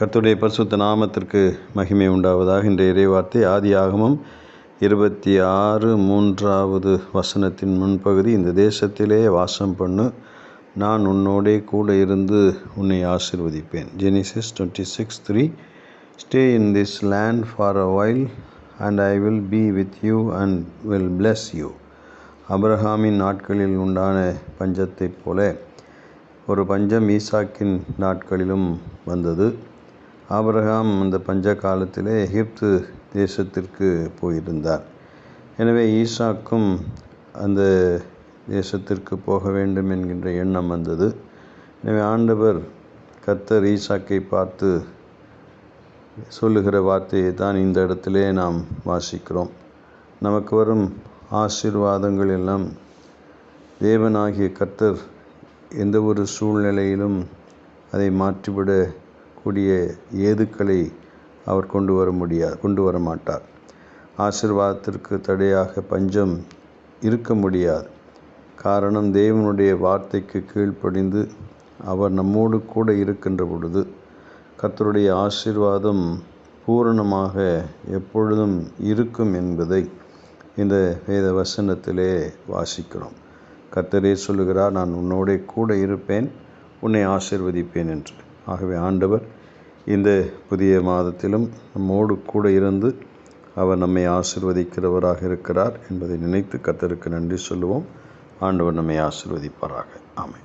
கர்த்தருடைய பரிசுத்த நாமத்திற்கு மகிமை உண்டாவதாக இன்றைய இறைவார்த்தை ஆதி ஆகமம் இருபத்தி ஆறு மூன்றாவது வசனத்தின் முன்பகுதி. இந்த தேசத்திலே வாசம் பண்ணு நான் உன்னோடே கூட இருந்து உன்னை ஆசிர்வதிப்பேன். Genesis twenty six three stay in this land for a while and I will be with you and will bless you அப்ரஹாமின் நாட்களில் உண்டான பஞ்சத்தைப் போல ஒரு பஞ்சம் ஈசாக்கின் நாட்களிலும் வந்தது. ஆபிரகாம் அந்த பஞ்ச காலத்திலே எகிப்து தேசத்திற்கு போயிருந்தார். எனவே ஈசாக்கும் அந்த தேசத்திற்கு போக வேண்டும் என்கின்ற எண்ணம் வந்தது. எனவே ஆண்டவர் கத்தர் ஈசாக்கை பார்த்து சொல்லுகிற வார்த்தையை தான் இந்த இடத்திலே நாம் வாசிக்கிறோம். நமக்கு வரும் ஆசீர்வாதங்கள் எல்லாம் தேவனாகிய கர்த்தர் எந்த ஒரு சூழ்நிலையிலும் அதை மாற்றிவிட கூடிய ஏதுக்களை அவர் கொண்டு வர முடியாது கொண்டு வர மாட்டார். ஆசிர்வாதத்திற்கு தடையாக பஞ்சம் இருக்க முடியாது. காரணம் தேவனுடைய வார்த்தைக்கு கீழ்ப்படிந்து அவர் நம்மோடு கூட இருக்கின்ற பொழுது கத்தருடைய ஆசீர்வாதம் பூரணமாக எப்பொழுதும் இருக்கும் என்பதை இந்த வேத வசனத்திலே வாசிக்கிறோம். கத்தரே சொல்லுகிறார் நான் உன்னோடே கூட இருப்பேன் உன்னை ஆசிர்வதிப்பேன் என்று. ஆகவே ஆண்டவர் இந்த புதிய மாதத்திலும் நம்மோடு கூட இருந்து அவர் நம்மை ஆசிர்வதிக்கிறவராக இருக்கிறார் என்பதை நினைத்து கத்தருக்கு நன்றி சொல்லுவோம். ஆண்டவர் நம்மை ஆசிர்வதிப்பாராக. ஆமை